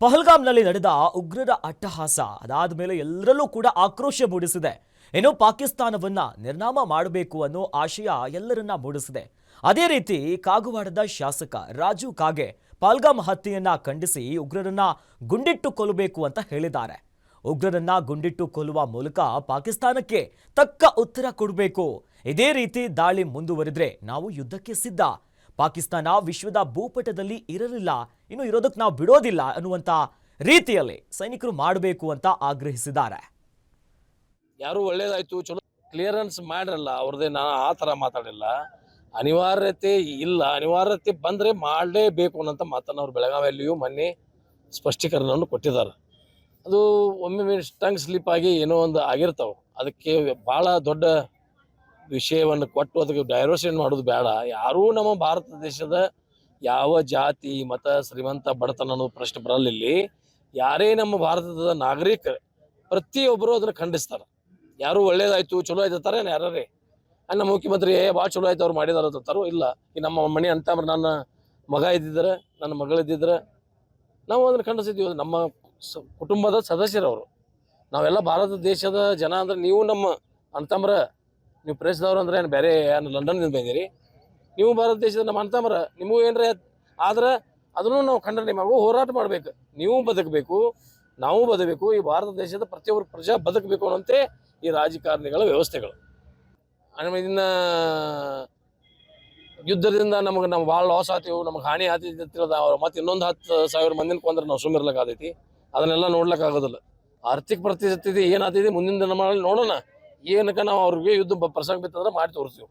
ಪಹಲ್ಗಾಮ್ನಲ್ಲಿ ನಡೆದ ಉಗ್ರರ ಅಟ್ಟಹಾಸ ಅದಾದ ಮೇಲೆ ಎಲ್ಲರಲ್ಲೂ ಕೂಡ ಆಕ್ರೋಶ ಮೂಡಿಸಿದೆ. ಇನ್ನು ಪಾಕಿಸ್ತಾನವನ್ನ ನಿರ್ನಾಮ ಮಾಡಬೇಕು ಅನ್ನೋ ಆಶಯ ಎಲ್ಲರನ್ನ ಮೂಡಿಸಿದೆ. ಅದೇ ರೀತಿ ಕಾಗವಾಡದ ಶಾಸಕ ರಾಜು ಕಾಗೆ ಪಹಲ್ಗಾಮ್ ಹತ್ಯೆಯನ್ನ ಖಂಡಿಸಿ ಉಗ್ರರನ್ನ ಗುಂಡಿಟ್ಟು ಕೊಲ್ಲಬೇಕು ಅಂತ ಹೇಳಿದ್ದಾರೆ. ಉಗ್ರರನ್ನ ಗುಂಡಿಟ್ಟು ಕೊಲ್ಲುವ ಮೂಲಕ ಪಾಕಿಸ್ತಾನಕ್ಕೆ ತಕ್ಕ ಉತ್ತರ ಕೊಡಬೇಕು. ಇದೇ ರೀತಿ ದಾಳಿ ಮುಂದುವರಿದ್ರೆ ನಾವು ಯುದ್ಧಕ್ಕೆ ಸಿದ್ಧ. ಪಾಕಿಸ್ತಾನ ವಿಶ್ವದ ಭೂಪಟದಲ್ಲಿ ಇರಲಿಲ್ಲ. ಇನ್ನು ಇರೋದಕ್ಕೆ ನಾವು ಬಿಡೋದಿಲ್ಲ ಅನ್ನುವಂತ ರೀತಿಯಲ್ಲಿ ಸೈನಿಕರು ಮಾಡಬೇಕು ಅಂತ ಆಗ್ರಹಿಸಿದ್ದಾರೆ. ಯಾರು ಒಳ್ಳೇದಾಯ್ತು? ಚಲೋ ಕ್ಲಿಯರೆನ್ಸ್ ಮಾಡಿರಲ್ಲ, ಅವ್ರದ್ದೇ ನಾನು ಆ ಥರ ಮಾತಾಡಿಲ್ಲ. ಅನಿವಾರ್ಯತೆ ಇಲ್ಲ. ಅನಿವಾರ್ಯತೆ ಬಂದರೆ ಮಾಡಲೇಬೇಕು ಅನ್ನೋಂಥ ಮಾತನ್ನು ಅವ್ರು ಬೆಳಗಾವಿಯಲ್ಲಿಯೂ ಮೊನ್ನೆ ಸ್ಪಷ್ಟೀಕರಣವನ್ನು ಕೊಟ್ಟಿದ್ದಾರೆ. ಅದು ಒಮ್ಮೆ ಸ್ಟಂಗ್ ಸ್ಲಿಪ್ ಆಗಿ ಏನೋ ಒಂದು ಆಗಿರ್ತಾವೆ. ಅದಕ್ಕೆ ಭಾಳ ದೊಡ್ಡ ವಿಷಯವನ್ನು ಕೊಟ್ಟು ಅದಕ್ಕೆ ಡೈವರ್ಷನ್ ಮಾಡೋದು ಬೇಡ. ಯಾರೂ ನಮ್ಮ ಭಾರತ ದೇಶದ ಯಾವ ಜಾತಿ, ಮತ, ಶ್ರೀಮಂತ, ಬಡತನ ಅನ್ನೋ ಪ್ರಶ್ನೆ ಬರಲ್ಲ ಇಲ್ಲಿ. ಯಾರೇ ನಮ್ಮ ಭಾರತದ ನಾಗರಿಕ ಪ್ರತಿಯೊಬ್ಬರು ಅದನ್ನು ಖಂಡಿಸ್ತಾರೆ. ಯಾರು ಒಳ್ಳೇದಾಯ್ತು, ಚಲೋ ಆಯ್ತು ಅಂತಾರೆ ಯಾರೇ ನಮ್ಮ ಮುಖ್ಯಮಂತ್ರಿ, ಏ ಭಾಳ ಚಲೋ ಆಯ್ತು, ಅವ್ರು ಮಾಡಿದಾರ ಅಂತಾರೋ? ಇಲ್ಲ. ಈ ನಮ್ಮ ಮನೆ ಅಂತ ನನ್ನ ಮಗ ಇದ್ದಿದ್ರೆ, ನನ್ನ ಮಗಳಿದ್ದಿದ್ರೆ ನಾವು ಅದನ್ನು ಖಂಡಿಸಿದ್ದೀವಿ. ನಮ್ಮ ಕುಟುಂಬದ ಸದಸ್ಯರವರು. ನಾವೆಲ್ಲ ಭಾರತ ದೇಶದ ಜನ ಅಂದ್ರೆ ನೀವು ನಮ್ಮ ಅಂತಮ್ರ ನೀವು ಪ್ರೆಸ್ದವ್ರು ಅಂದ್ರೆ ಏನು ಬೇರೆ ಏನು ಲಂಡನ್ನಿಂದ ಬಂದಿರಿ? ನೀವು ಭಾರತ ದೇಶದ ನಮ್ಮ ಅಂತಮರ ನಿಮಗೂ ಏನ್ರ ಆದ್ರೆ ಅದನ್ನು ನಾವು ಖಂಡನೆ ಮಾಡುವ ಹೋರಾಟ ಮಾಡ್ಬೇಕು. ನೀವು ಬದುಕಬೇಕು, ನಾವು ಬದುಕಬೇಕು, ಈ ಭಾರತ ದೇಶದ ಪ್ರತಿಯೊಬ್ಬರು ಪ್ರಜಾ ಬದುಕಬೇಕು ಅನ್ನೋಂತೆ ಈ ರಾಜಕಾರಣಿಗಳ ವ್ಯವಸ್ಥೆಗಳು. ಆಮೇಲೆ ಇದನ್ನ ಯುದ್ಧದಿಂದ ನಮಗೆ ನಾವು ಭಾಳ ಲಾಸ್ ಆತೀವಿ ನಮಗೆ ಹಾನಿ ಆತಿದ್ದ ಅವ್ರು ಮತ್ತೆ ಇನ್ನೊಂದು ಹತ್ತು ಸಾವಿರ ಮಂದಿನ ಕೊಂದ್ರೆ ನಾವು ಸುಮ್ಮಿರ್ಲಕ್ಕೆ ಅದನ್ನೆಲ್ಲ ನೋಡ್ಲಿಕ್ಕೆ ಆಗೋದಿಲ್ಲ ಆರ್ಥಿಕ ಪರಿಸ್ಥಿತಿ ಏನಾಗ್ತೈತಿ ಮುಂದಿನ ದಿನಮಾನಗಳಲ್ಲಿ ನೋಡೋಣ. ಏನಕ್ಕೆ ನಾವು ಅವ್ರಿಗೆ ಯುದ್ಧ ಪ್ರಸಂಗ ಬಿತ್ತಂದ್ರೆ ಮಾಡಿ ತೋರಿಸ್ತೀವಿ.